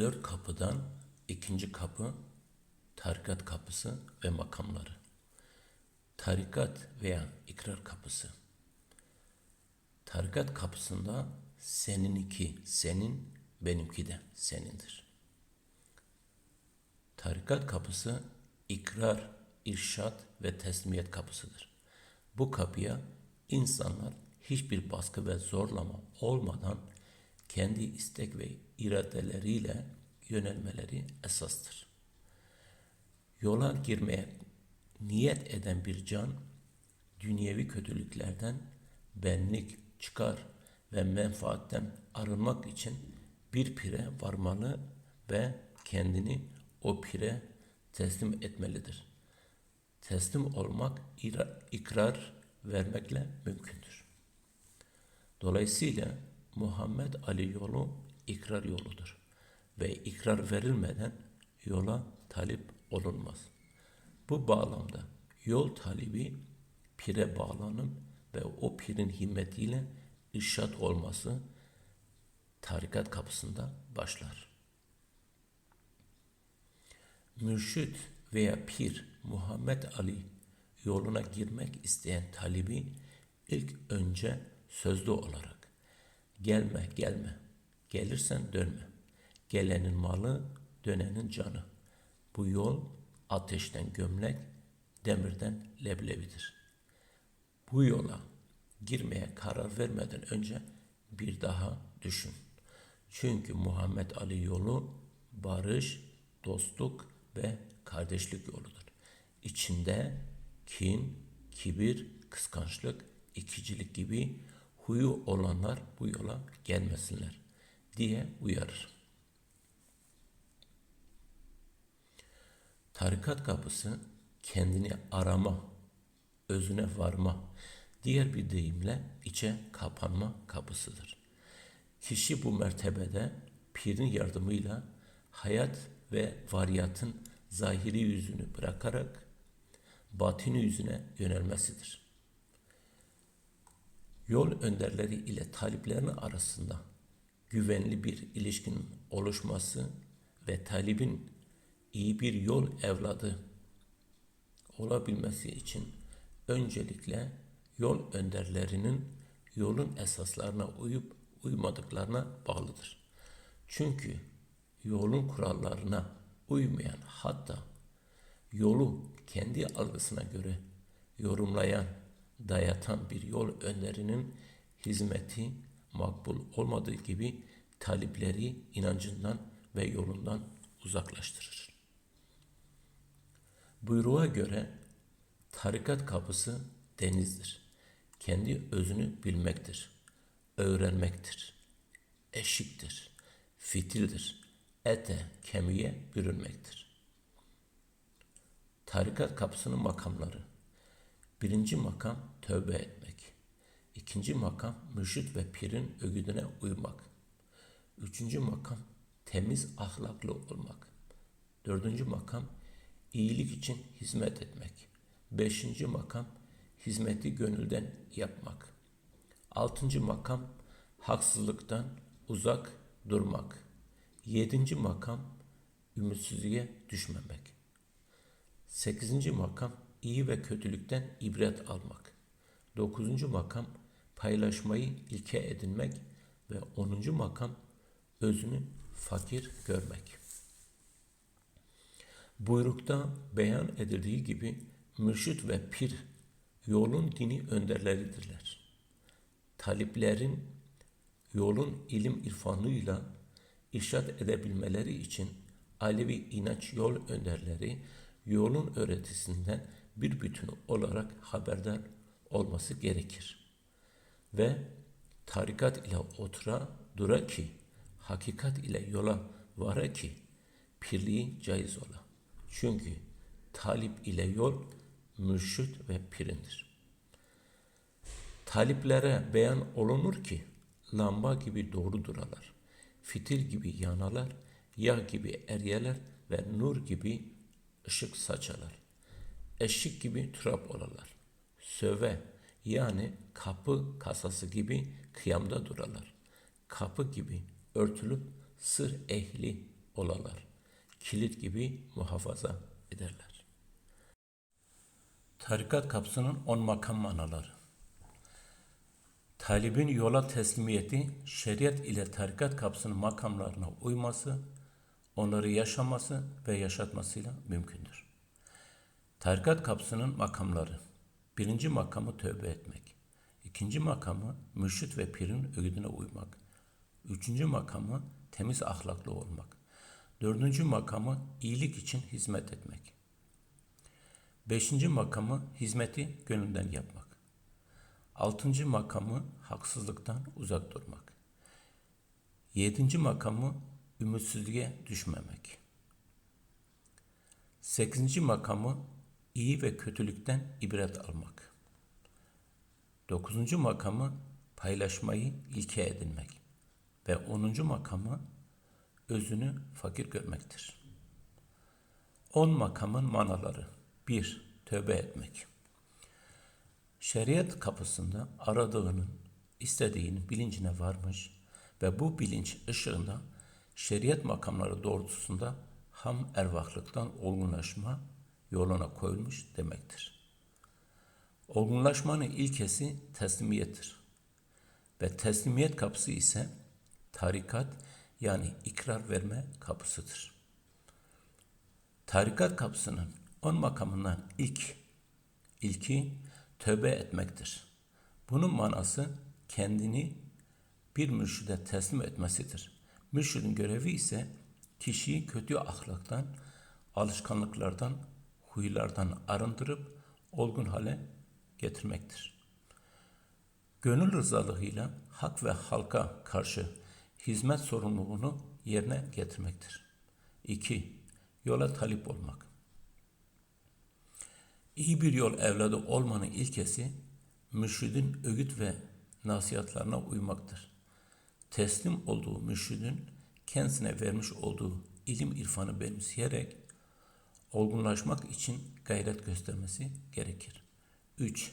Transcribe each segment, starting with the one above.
Dört kapıdan ikinci kapı tarikat kapısı ve makamları. Tarikat veya ikrar kapısı. Tarikat kapısında seninki senin, benimki de senindir. Tarikat kapısı ikrar, irşat ve teslimiyet kapısıdır. Bu kapıya insanlar hiçbir baskı ve zorlama olmadan kendi istek ve iradeleriyle yönelmeleri esastır. Yola girmeye niyet eden bir can, dünyevi kötülüklerden benlik, çıkar ve menfaatten arınmak için bir pire varmalı ve kendini o pire teslim etmelidir. Teslim olmak ikrar vermekle mümkündür. Dolayısıyla Muhammed Ali yolu ikrar yoludur ve ikrar verilmeden yola talip olunmaz. Bu bağlamda yol talibi pire bağlanıp ve o pirin himmetiyle irşat olması tarikat kapısında başlar. Mürşit veya pir Muhammed Ali yoluna girmek isteyen talibi ilk önce sözlü olarak gelme gelme gelirsen dönme gelenin malı dönenin canı bu yol ateşten gömlek demirden leblebidir. Bu yola girmeye karar vermeden önce bir daha düşün. Çünkü Muhammed Ali yolu barış, dostluk ve kardeşlik yoludur. İçinde kin, kibir, kıskançlık, ikicilik gibi huyu olanlar bu yola gelmesinler diye uyarır. Tarikat kapısı kendini arama, özüne varma, diğer bir deyimle içe kapanma kapısıdır. Kişi bu mertebede pirin yardımıyla hayat ve variyatın zahiri yüzünü bırakarak batini yüzüne yönelmesidir. Yol önderleri ile taliplerinin arasında güvenli bir ilişkinin oluşması ve talibin iyi bir yol evladı olabilmesi için öncelikle yol önderlerinin yolun esaslarına uyup uymadıklarına bağlıdır. Çünkü yolun kurallarına uymayan hatta yolu kendi algısına göre yorumlayan, dayatan bir yol önderinin hizmeti makbul olmadığı gibi talipleri inancından ve yolundan uzaklaştırır. Buyruğa göre tarikat kapısı denizdir. Kendi özünü bilmektir. Öğrenmektir. Eşiktir. Fitildir. Ete, kemiğe bürünmektir. Tarikat kapısının makamları. Birinci makam tövbe etmek. İkinci makam mürşit ve pirin ögüdüne uymak. Üçüncü makam temiz ahlaklı olmak. Dördüncü makam iyilik için hizmet etmek. Beşinci makam hizmeti gönülden yapmak. Altıncı makam haksızlıktan uzak durmak. Yedinci makam ümitsizliğe düşmemek. Sekizinci makam iyi ve kötülükten ibret almak. Dokuzuncu makam paylaşmayı ilke edinmek ve onuncu makam özünü fakir görmek. Buyrukta beyan edildiği gibi mürşit ve pir yolun dini önderleridirler. Taliplerin yolun ilim irfanıyla irşat edebilmeleri için Alevi inanç yol önderleri yolun öğretisinden bir bütün olarak haberdar olması gerekir. Ve tarikat ile otura dura ki, hakikat ile yola vara ki, pirliği caiz ola. Çünkü talip ile yol mürşit ve pirindir. Taliplere beyan olunur ki, lamba gibi doğru duralar, fitil gibi yanalar, yağ gibi eriyeler ve nur gibi ışık saçalar. Eşik gibi türap olalar. Söve yani kapı kasası gibi kıyamda duralar. Kapı gibi örtülüp sır ehli olalar. Kilit gibi muhafaza ederler. Tarikat kapsının on makam manaları. Talibin yola teslimiyeti, şeriat ile tarikat kapsının makamlarına uyması, onları yaşaması ve yaşatmasıyla mümkündür. Tarikat kapsının makamları. Birinci makamı tövbe etmek. İkinci makamı mürşit ve pirin öğüdüne uymak. Üçüncü makamı temiz ahlaklı olmak. Dördüncü makamı iyilik için hizmet etmek. Beşinci makamı hizmeti gönülden yapmak. Altıncı makamı haksızlıktan uzak durmak. Yedinci makamı ümitsizliğe düşmemek. Sekizinci makamı iyi ve kötülükten ibret almak. Dokuzuncu makamı paylaşmayı ilke edinmek. Ve onuncu makamı özünü fakir görmektir. On makamın manaları. 1. Tövbe etmek. Şeriat kapısında aradığının, istediğinin bilincine varmış ve bu bilinç ışığında şeriat makamları doğrultusunda ham ervahlıktan olgunlaşma yoluna koyulmuş demektir. Olgunlaşmanın ilkesi teslimiyettir. Ve teslimiyet kapısı ise tarikat yani ikrar verme kapısıdır. Tarikat kapısının on makamından ilk, ilki tövbe etmektir. Bunun manası kendini bir mürşide teslim etmesidir. Mürşidin görevi ise kişiyi kötü ahlaktan, alışkanlıklardan, huylardan arındırıp olgun hale getirmektir. Gönül rızalığıyla hak ve halka karşı hizmet sorumluluğunu yerine getirmektir. 2. Yola talip olmak. İyi bir yol evladı olmanın ilkesi mürşidin öğüt ve nasihatlarına uymaktır. Teslim olduğu mürşidin kendisine vermiş olduğu ilim irfanı benimseyerek olgunlaşmak için gayret göstermesi gerekir. 3.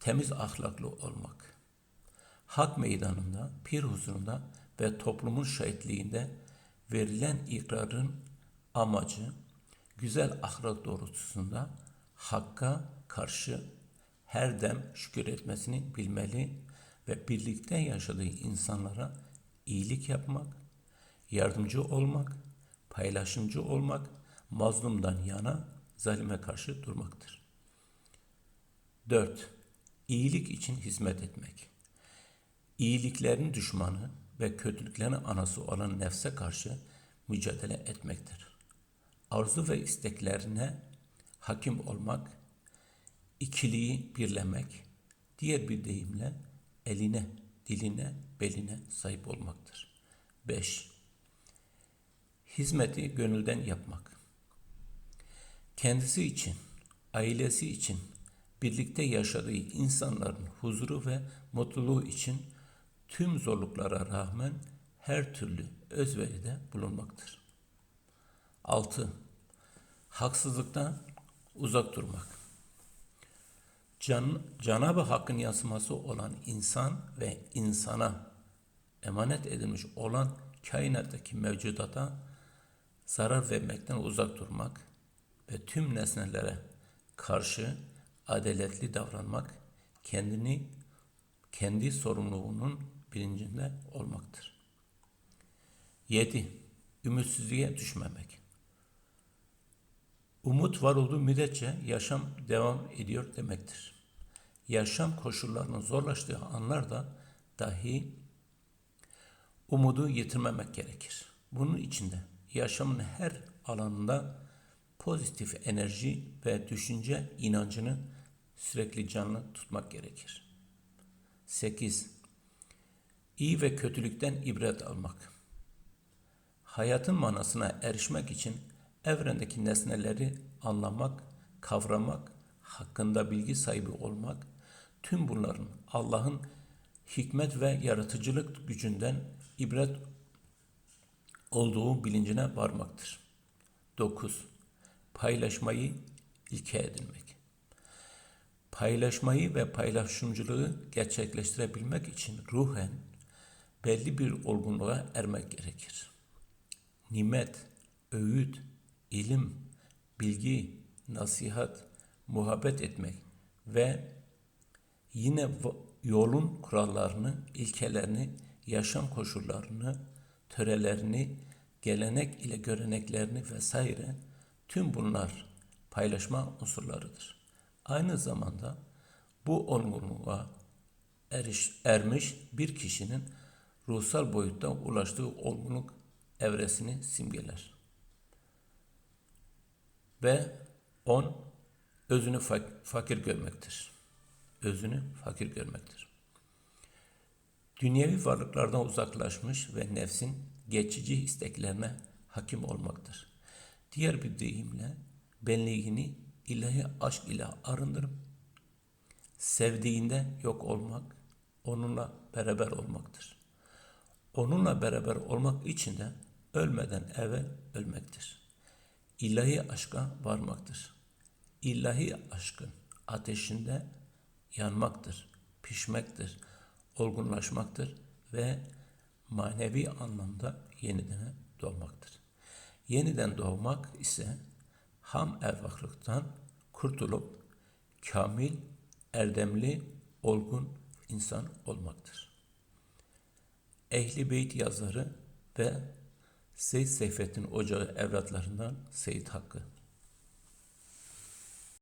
Temiz ahlaklı olmak. Hak meydanında, pir huzurunda ve toplumun şahitliğinde verilen ikrarın amacı güzel ahlak doğrultusunda hakka karşı her dem şükür etmesini bilmeli ve birlikte yaşadığı insanlara iyilik yapmak, yardımcı olmak, paylaşımcı olmak, mazlumdan yana zalime karşı durmaktır. 4. İyilik için hizmet etmek. İyiliklerin düşmanı ve kötülüklerin anası olan nefse karşı mücadele etmektir. Arzu ve isteklerine hakim olmak, ikiliği birlemek, diğer bir deyimle eline, diline, beline sahip olmaktır. 5. Hizmeti gönülden yapmak. Kendisi için, ailesi için, birlikte yaşadığı insanların huzuru ve mutluluğu için tüm zorluklara rağmen her türlü özveride bulunmaktır. 6. Haksızlıktan uzak durmak. Can, Cenab-ı Hakk'ın yansıması olan insan ve insana emanet edilmiş olan kainattaki mevcudata zarar vermekten uzak durmak ve tüm nesnelere karşı adaletli davranmak, kendini kendi sorumluluğunun bilincinde olmaktır. 7. Ümitsizliğe düşmemek. Umut var olduğu müddetçe yaşam devam ediyor demektir. Yaşam koşullarının zorlaştığı anlarda dahi umudu yitirmemek gerekir. Bunun içinde yaşamın her alanında pozitif enerji ve düşünce inancını sürekli canlı tutmak gerekir. 8. İyi ve kötülükten ibret almak. Hayatın manasına erişmek için evrendeki nesneleri anlamak, kavramak, hakkında bilgi sahibi olmak, tüm bunların Allah'ın hikmet ve yaratıcılık gücünden ibret olduğu bilincine varmaktır. 9. Paylaşmayı ilke edinmek. Paylaşmayı ve paylaşımcılığı gerçekleştirebilmek için ruhen belli bir olgunluğa ermek gerekir. nimet, öğüt, ilim, bilgi, nasihat, muhabbet etmek ve yine yolun kurallarını, ilkelerini, yaşam koşullarını, törelerini, gelenek ile göreneklerini vesaire tüm bunlar paylaşma unsurlarıdır. Aynı zamanda bu olgunluğa eriş, ermiş bir kişinin ruhsal boyutta ulaştığı olgunluk evresini simgeler. Ve on özünü fak- fakir görmektir. Özünü fakir görmektir. Dünyevi varlıklardan uzaklaşmış ve nefsin geçici isteklerine hakim olmaktır. Diğer bir deyimle benliğini ilahi aşk ile arındırıp sevdiğinde yok olmak, onunla beraber olmaktır. Onunla beraber olmak için de ölmeden evvel ölmektir. İlahi aşka varmaktır. İlahi aşkın ateşinde yanmaktır, pişmektir, olgunlaşmaktır ve manevi anlamda yeniden doğmaktır. Yeniden doğmak ise ham ervahlıktan kurtulup kamil, erdemli, olgun insan olmaktır. Ehli Beyt yazarı ve Seyyid Seyfettin Ocağı evlatlarından Seyyid Hakkı